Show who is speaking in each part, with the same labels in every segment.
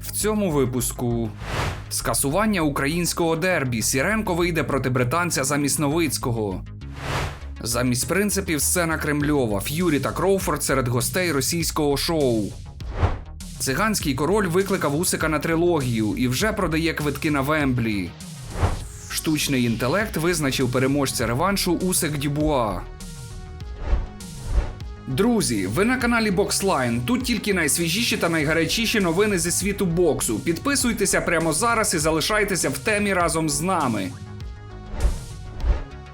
Speaker 1: В цьому випуску скасування українського дербі. Сіренко вийде проти британця замість Новицького. Замість принципів сцена Кремльова, Ф'юрі та Кроуфорд серед гостей російського шоу. Циганський король викликав Усика на трилогію і вже продає квитки на Вемблі. Штучний інтелект визначив переможця реваншу Усик Дюбуа. Друзі, ви на каналі Бокслайн. Тут тільки найсвіжіші та найгарячіші новини зі світу боксу. Підписуйтеся прямо зараз і залишайтеся в темі разом з нами.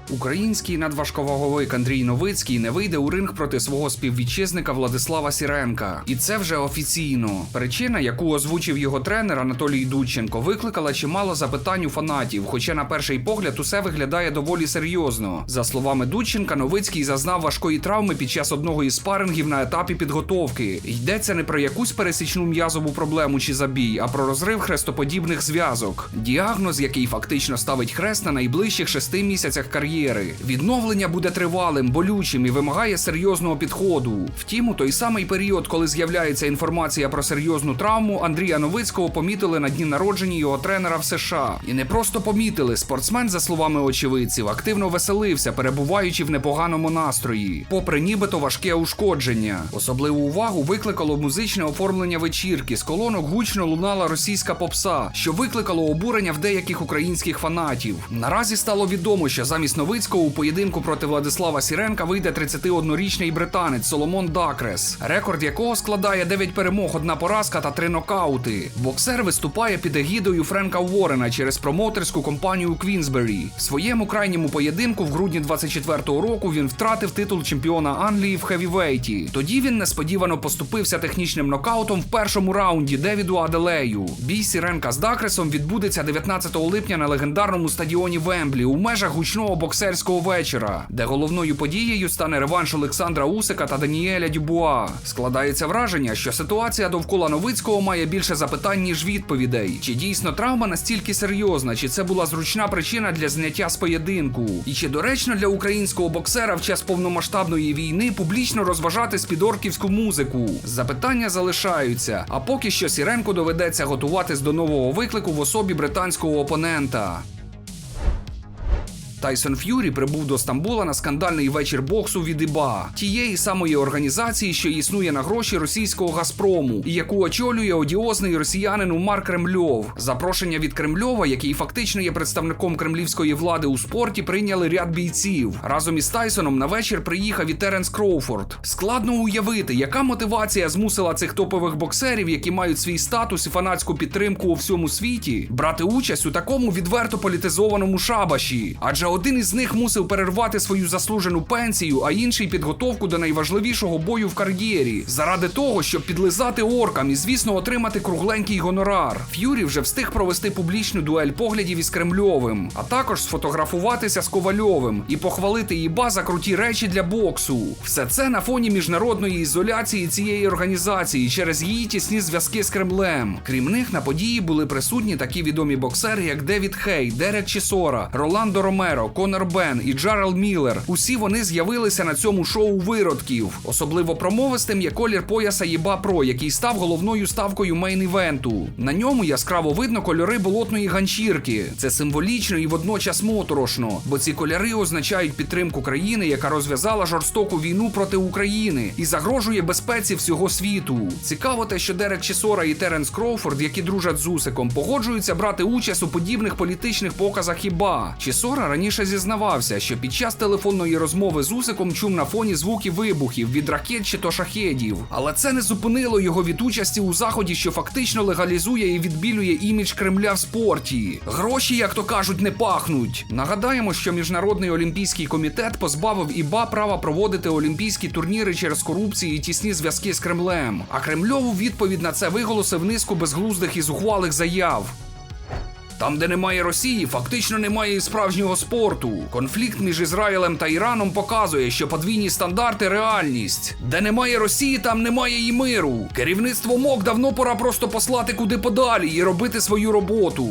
Speaker 1: Український надважковаговик Андрій Новицький не вийде у ринг проти свого співвітчизника Владислава Сіренка. І це вже офіційно. Причина, яку озвучив його тренер Анатолій Дудченко, викликала чимало запитань у фанатів, хоча на перший погляд усе виглядає доволі серйозно. За словами Дудченка, Новицький зазнав важкої травми під час одного із спарингів на етапі підготовки. Йдеться не про якусь пересічну м'язову проблему чи забій, а про розрив хрестоподібних зв'язок. Діагноз, який фактично ставить хрест на найближчих шести місяцях кар'єри. Відновлення буде тривалим, болючим і вимагає серйозного підходу. Втім, у той самий період, коли з'являється інформація про серйозну травму, Андрія Новицького помітили на дні народження його тренера в США. І не просто помітили. Спортсмен, за словами очевидців, активно веселився, перебуваючи в непоганому настрої, попри нібито важке ушкодження. Особливу увагу викликало музичне оформлення вечірки. З колонок гучно лунала російська попса, що викликало обурення в деяких українських фанатів. Наразі стало відомо, що замість Новицького у поєдинку проти Владислава Сіренка вийде 31-річний британець Соломон Дакрес, рекорд якого складає 9 перемог, одна поразка та 3 нокаути. Боксер виступає під егідою Френка Уоррена через промоутерську компанію Квінсбері. В своєму крайньому поєдинку в грудні 24-го року він втратив титул чемпіона Англії в хевівейті. Тоді він несподівано поступився технічним нокаутом в першому раунді Девіду Аделею. Бій Сіренка з Дакресом відбудеться 19 липня на легендарному стадіоні Вемблі у межах гучного боксерського вечора, де головною подією стане реванш Олександра Усика та Даніеля Дюбуа. Складається враження, що ситуація довкола Новицького має більше запитань, ніж відповідей. Чи дійсно травма настільки серйозна, чи це була зручна причина для зняття з поєдинку? І чи доречно для українського боксера в час повномасштабної війни публічно розважати спідорківську музику? Запитання залишаються. А поки що Сіренко доведеться готуватись до нового виклику в особі британського опонента. Тайсон Ф'юрі прибув до Стамбула на скандальний вечір боксу від ІБА, тієї самої організації, що існує на гроші російського Газпрому, і яку очолює одіозний росіянин Умар Кремльов. Запрошення від Кремльова, який фактично є представником кремлівської влади у спорті, прийняли ряд бійців. Разом із Тайсоном на вечір приїхав і Теренс Кроуфорд. Складно уявити, яка мотивація змусила цих топових боксерів, які мають свій статус і фанатську підтримку у всьому світі, брати участь у такому відверто політизованому шабаші. Адже один із них мусив перервати свою заслужену пенсію, а інший підготовку до найважливішого бою в кар'єрі, заради того, щоб підлизати оркам і, звісно, отримати кругленький гонорар. Ф'юрі вже встиг провести публічну дуель поглядів із Кремльовим, а також сфотографуватися з Ковальовим і похвалити їба за круті речі для боксу. Все це на фоні міжнародної ізоляції цієї організації через її тісні зв'язки з Кремлем. Крім них, на події були присутні такі відомі боксери, як Девід Хей, Дерек Чісора, Роландо Ромеро. Конор Бен і Джарел Міллер. Усі вони з'явилися на цьому шоу виродків. Особливо промовистим є колір пояса Єба Про, який став головною ставкою мейн-івенту. На ньому яскраво видно кольори болотної ганчірки. Це символічно і водночас моторошно, бо ці кольори означають підтримку країни, яка розв'язала жорстоку війну проти України і загрожує безпеці всього світу. Цікаво те, що Дерек Чесора і Теренс Кроуфорд, які дружать з Усиком, погоджуються брати участь у подібних політичних показах Хіба. Чесора раніше зізнавався, що під час телефонної розмови з Усиком чув на фоні звуки вибухів від ракет чи то шахедів. Але це не зупинило його від участі у заході, що фактично легалізує і відбілює імідж Кремля в спорті. Гроші, як то кажуть, не пахнуть. Нагадаємо, що міжнародний олімпійський комітет позбавив ІБА права проводити олімпійські турніри через корупцію і тісні зв'язки з Кремлем. А Кремльову відповідь на це виголосив низку безглуздих і зухвалих заяв. Там, де немає Росії, фактично немає і справжнього спорту. Конфлікт між Ізраїлем та Іраном показує, що подвійні стандарти реальність. Де немає Росії, там немає і миру. Керівництво МОК давно пора просто послати куди подалі і робити свою роботу.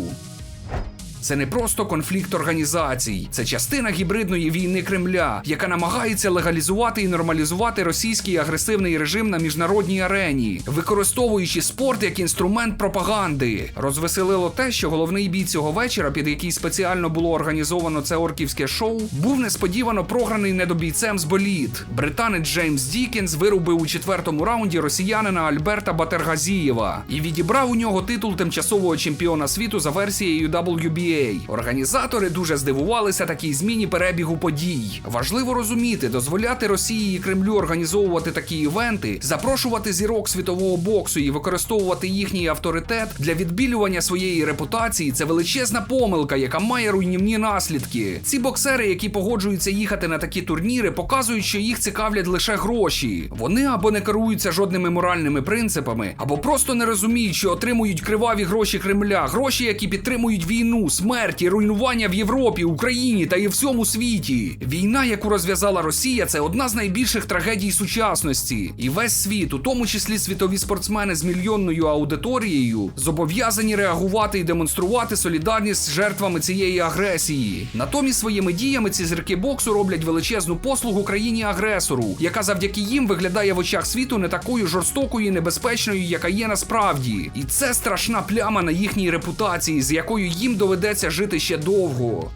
Speaker 1: Це не просто конфлікт організацій, це частина гібридної війни Кремля, яка намагається легалізувати і нормалізувати російський агресивний режим на міжнародній арені, використовуючи спорт як інструмент пропаганди. Розвеселило те, що головний бій цього вечора, під який спеціально було організовано це орківське шоу, був несподівано програний недобійцем з боліт. Британець Джеймс Дікінс вирубив у четвертому раунді росіянина Альберта Батергазієва і відібрав у нього титул тимчасового чемпіона світу за версією WBA. Організатори дуже здивувалися такій зміні перебігу подій. Важливо розуміти, дозволяти Росії і Кремлю організовувати такі івенти, запрошувати зірок світового боксу і використовувати їхній авторитет для відбілювання своєї репутації. Це величезна помилка, яка має руйнівні наслідки. Ці боксери, які погоджуються їхати на такі турніри, показують, що їх цікавлять лише гроші. Вони або не керуються жодними моральними принципами, або просто не розуміють, що отримують криваві гроші Кремля, гроші, які підтримують війну, смерть і руйнування в Європі, Україні та і всьому світі. Війна, яку розв'язала Росія, це одна з найбільших трагедій сучасності. І весь світ, у тому числі світові спортсмени з мільйонною аудиторією, зобов'язані реагувати і демонструвати солідарність з жертвами цієї агресії. Натомість своїми діями ці зірки боксу роблять величезну послугу країні агресору, яка завдяки їм виглядає в очах світу не такою жорстокою і небезпечною, яка є насправді. І це страшна пляма на їхній репутації, з якою їм доведеться жити ще довго.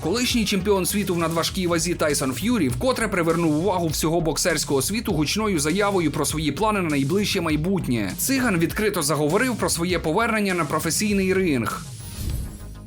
Speaker 1: Колишній чемпіон світу в надважкій вазі Тайсон Ф'юрі вкотре привернув увагу всього боксерського світу гучною заявою про свої плани на найближче майбутнє. Циган відкрито заговорив про своє повернення на професійний ринг.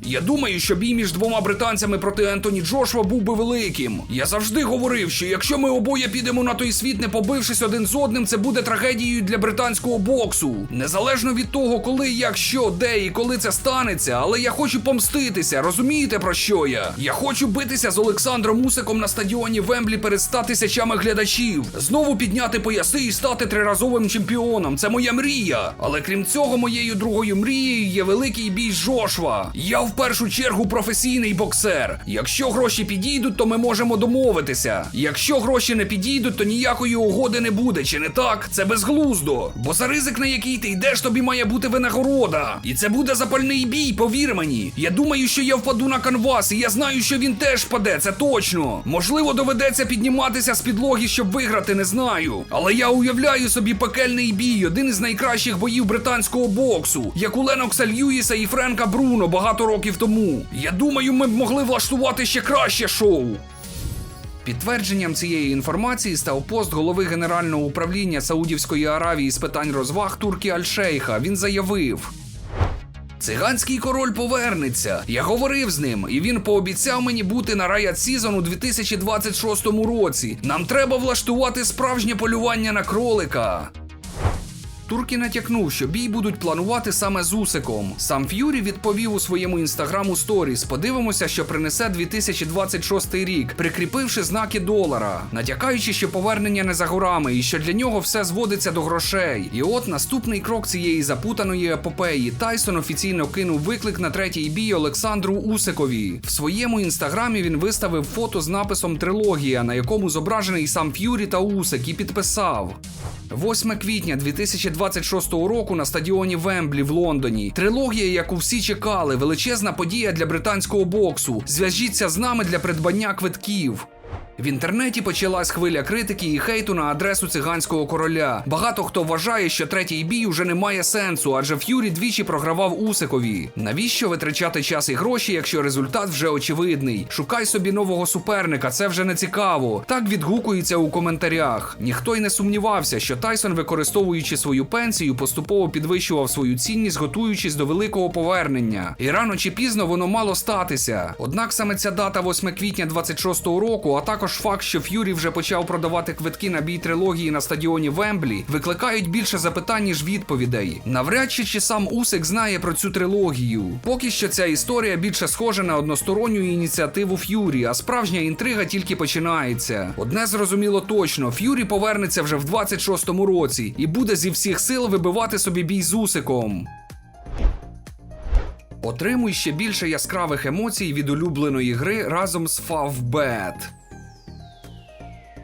Speaker 1: Я думаю, що бій між двома британцями проти Ентоні Джошуа був би великим. Я завжди говорив, що якщо ми обоє підемо на той світ, не побившись один з одним, це буде трагедією для британського боксу. Незалежно від того, коли, як, що, де і коли це станеться, але я хочу помститися. Розумієте про що я? Я хочу битися з Олександром Усиком на стадіоні Вемблі перед 100 тисячами глядачів, знову підняти пояси і стати триразовим чемпіоном. Це моя мрія. Але крім цього, моєю другою мрією є великий бій з Жошва. Я в першу чергу професійний боксер. Якщо гроші підійдуть, то ми можемо домовитися. Якщо гроші не підійдуть, то ніякої угоди не буде, чи не так? Це безглуздо. Бо за ризик, на який ти йдеш, тобі має бути винагорода. І це буде запальний бій, повір мені. Я думаю, що я впаду на канвас, і я знаю, що він теж впаде, це точно. Можливо, доведеться підніматися з підлоги, щоб виграти, не знаю. Але я уявляю собі пекельний бій, один із найкращих боїв британського боксу, як у Ленокса Льюіса і Френка Бруно багато років тому. Я думаю, ми б могли влаштувати ще краще шоу. Підтвердженням цієї інформації став пост голови Генерального управління Саудівської Аравії з питань розваг Туркі Аль-Шейха. Він заявив. Циганський король повернеться. Я говорив з ним, і він пообіцяв мені бути на Riot Season у 2026 році. Нам треба влаштувати справжнє полювання на кролика. Туркі натякнув, що бій будуть планувати саме з Усиком. Сам Ф'юрі відповів у своєму інстаграму сторіс. Подивимося, що принесе 2026 рік, прикріпивши знаки долара, натякаючи, що повернення не за горами і що для нього все зводиться до грошей. І от наступний крок цієї запутаної епопеї. Тайсон офіційно кинув виклик на третій бій Олександру Усикові. В своєму інстаграмі він виставив фото з написом Трилогія, на якому зображений сам Ф'юрі та Усик, і підписав. 8 квітня 2026 року на стадіоні Вемблі в Лондоні. Трилогія, яку всі чекали, величезна подія для британського боксу. Зв'яжіться з нами для придбання квитків. В інтернеті почалась хвиля критики і хейту на адресу циганського короля. Багато хто вважає, що третій бій уже не має сенсу, адже Ф'юрі двічі програвав Усикові. Навіщо витрачати час і гроші, якщо результат вже очевидний? Шукай собі нового суперника, це вже не цікаво. Так відгукується у коментарях. Ніхто й не сумнівався, що Тайсон, використовуючи свою пенсію, поступово підвищував свою цінність, готуючись до великого повернення. І рано чи пізно воно мало статися. Однак саме ця дата 8 квітня 26-го року, а також факт, що Ф'юрі вже почав продавати квитки на бій трилогії на стадіоні Вемблі, викликають більше запитань, ніж відповідей. Навряд чи чи сам Усик знає про цю трилогію. Поки що ця історія більше схожа на односторонню ініціативу Ф'юрі, а справжня інтрига тільки починається. Одне зрозуміло точно: Ф'юрі повернеться вже в 26-му році і буде зі всіх сил вибивати собі бій з Усиком. Отримуй ще більше яскравих емоцій від улюбленої гри разом з Favbet.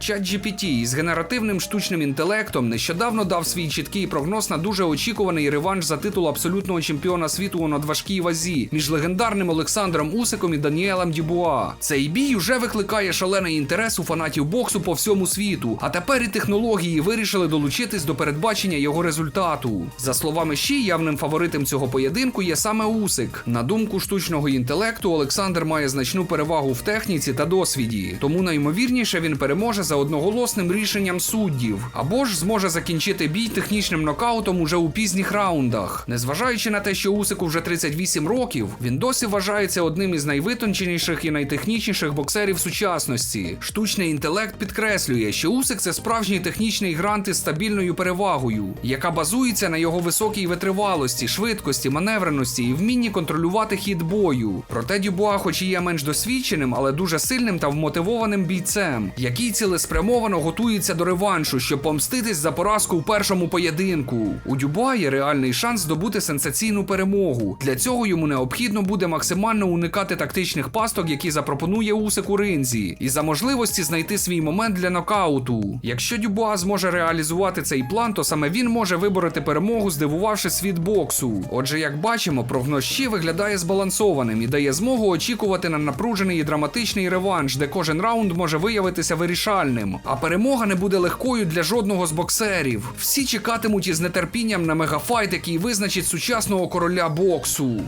Speaker 1: ChatGPT із генеративним штучним інтелектом нещодавно дав свій чіткий прогноз на дуже очікуваний реванш за титул абсолютного чемпіона світу у надважкій вазі між легендарним Олександром Усиком і Даніелем Дюбуа. Цей бій уже викликає шалений інтерес у фанатів боксу по всьому світу. А тепер і технології вирішили долучитись до передбачення його результату. За словами Ші, явним фаворитом цього поєдинку є саме Усик. На думку штучного інтелекту, Олександр має значну перевагу в техніці та досвіді, тому наймовірніше він переможе за одноголосним рішенням суддів, або ж зможе закінчити бій технічним нокаутом уже у пізніх раундах. Незважаючи на те, що Усику вже 38 років, він досі вважається одним із найвитонченіших і найтехнічніших боксерів сучасності. Штучний інтелект підкреслює, що Усик це справжній технічний грант із стабільною перевагою, яка базується на його високій витривалості, швидкості, маневреності і вмінні контролювати хід бою. Проте Дюбуа, хоч і є менш досвідченим, але дуже сильним та вмотивованим бійцем, який цілеспрямовано готується до реваншу, щоб помститись за поразку в першому поєдинку. У Дюбуа є реальний шанс здобути сенсаційну перемогу. Для цього йому необхідно буде максимально уникати тактичних пасток, які запропонує Усик у ринзі, і за можливості знайти свій момент для нокауту. Якщо Дюбуа зможе реалізувати цей план, то саме він може вибороти перемогу, здивувавши світ боксу. Отже, як бачимо, прогноз Щі виглядає збалансованим і дає змогу очікувати на напружений і драматичний реванш, де кожен раунд може виявитися вирішальним. А перемога не буде легкою для жодного з боксерів. Всі чекатимуть із нетерпінням на мегафайт, який визначить сучасного короля боксу.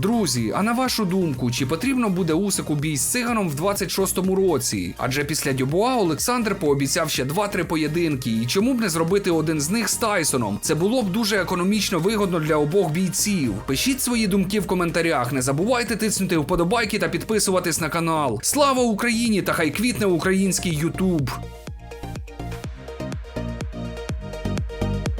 Speaker 1: Друзі, а на вашу думку, чи потрібно буде Усику бій з циганом в 26-му році? Адже після Дюбуа Олександр пообіцяв ще 2-3 поєдинки, і чому б не зробити один з них з Тайсоном? Це було б дуже економічно вигодно для обох бійців. Пишіть свої думки в коментарях. Не забувайте тиснути вподобайки та підписуватись на канал. Слава Україні та хай квітне український Ютуб!